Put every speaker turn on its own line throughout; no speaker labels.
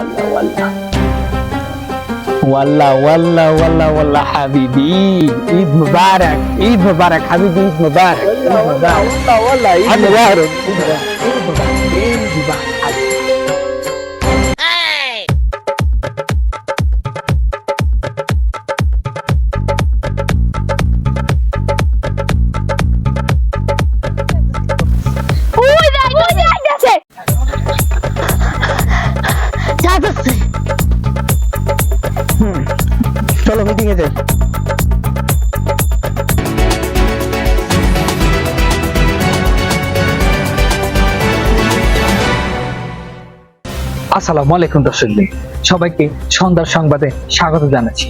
ولا ولا والله والله والله والله حبيبي عيد مبارك عيد مبارك حبيبي عيد مبارك والله والله والله
عيد مبارك عيد مبارك عيد مبارك
চলো মিটিং এ যাই।
আসসালামু আলাইকুম দর্শকদের সবাইকে সন্ধ্যার সংবাদে স্বাগত জানাচ্ছি।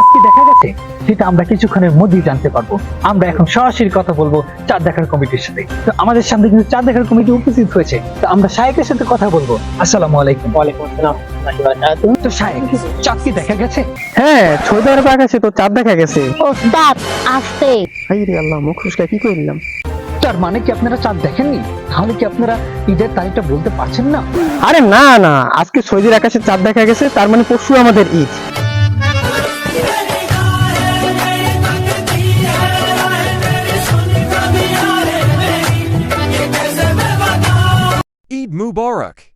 আজকে দেখা গেছে সেটা আমরা কিছুক্ষণের মধ্যেই জানতে পারব। আমরা এখন সরাসরি কথা বলব চাঁদ দেখার কমিটির সাথে। তো আমাদের সামনে কিন্তু চাঁদ দেখার কমিটি উপস্থিত হয়েছে। তো আমরা শায়েকের সাথে কথা বলব। আসসালামু আলাইকুম।
ওয়ালাইকুম আসসালাম
তো শায়েক চাঁদ কি দেখা গেছে?
হ্যাঁ আকাশে তো চাঁদ দেখা গেছে।
ওস্তাদ আসতে
হাই রে আল্লাহ মুখ ফুসকা কি করলাম
তার মানে কি আপনারা চাঁদ দেখেননি? তাহলে কি আপনারা ঈদের তারিখটা বলতে পারছেন না?
আরে না না আজকে সৌদির আকাশে চাঁদ দেখা গেছে তার মানে পরশু আমাদের ঈদ।
Eid Mubarak.